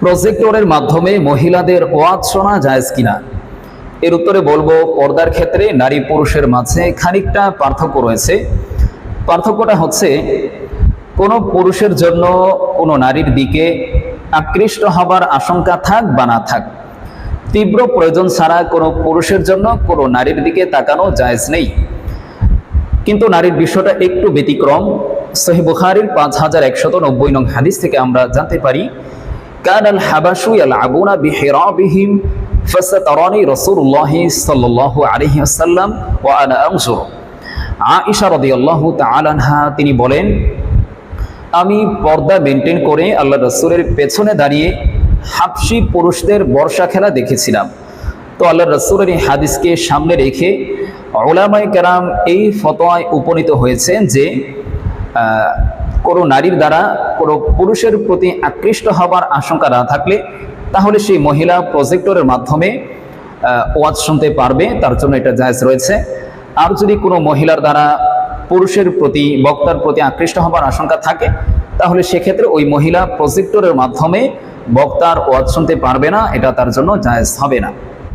প্রজেক্টরের মাধ্যমে মহিলাদের ওয়াজ শোনা জায়েজ কিনা? এর উত্তরে বলব, পর্দার ক্ষেত্রে নারী পুরুষের মাঝে খানিকটা পার্থক্য রয়েছে। পার্থক্যটা হচ্ছে, কোনো পুরুষের জন্য কোনো নারীর দিকে আকৃষ্ট হবার আশঙ্কা থাক বা না থাক, তীব্র প্রয়োজন ছাড়া কোনো পুরুষের জন্য কোনো নারীর দিকে তাকানো জায়েজ নেই। কিন্তু নারীর বিষয়টা একটু ব্যতিক্রম। সহি বুখারির পাঁচ হাজার একশত নব্বই নং হাদিস থেকে আমরা জানতে পারি কান আল হাবাসু আল আবুনা বিহিরাবিহিম ফাসাতারানি রাসূলুল্লাহ সাল্লাল্লাহু আলাইহি ওয়াসাল্লাম ওয়া আনা আনজুর। আয়েশা রাদিয়াল্লাহু তাআলা আনহা, তিনি বলেন, আমি পর্দা মেনটেন করে আল্লাহ রসুলের পেছনে দাঁড়িয়ে হাফসি পুরুষদের বর্ষা খেলা দেখেছিলাম। তো আল্লাহ রসুলের এই হাদিসকে সামনে রেখে ওলামাই কেরাম এই ফতোয়ায় উপনীত হয়েছেন যে কোনো নারীর দ্বারা কোনো পুরুষের প্রতি আকৃষ্ট হবার আশঙ্কা না থাকলে তাহলে সেই মহিলা প্রজেক্টরের মাধ্যমে ওয়াজ শুনতে পারবে, তার জন্য এটা জায়জ রয়েছে। আর যদি কোনো মহিলার দ্বারা পুরুষের প্রতি, বক্তার প্রতি আকৃষ্ট হবার আশঙ্কা থাকে, তাহলে সেক্ষেত্রে ওই মহিলা প্রজেক্টরের মাধ্যমে বক্তার ওয়াজ শুনতে পারবে না, এটা তার জন্য জায়জ হবে না।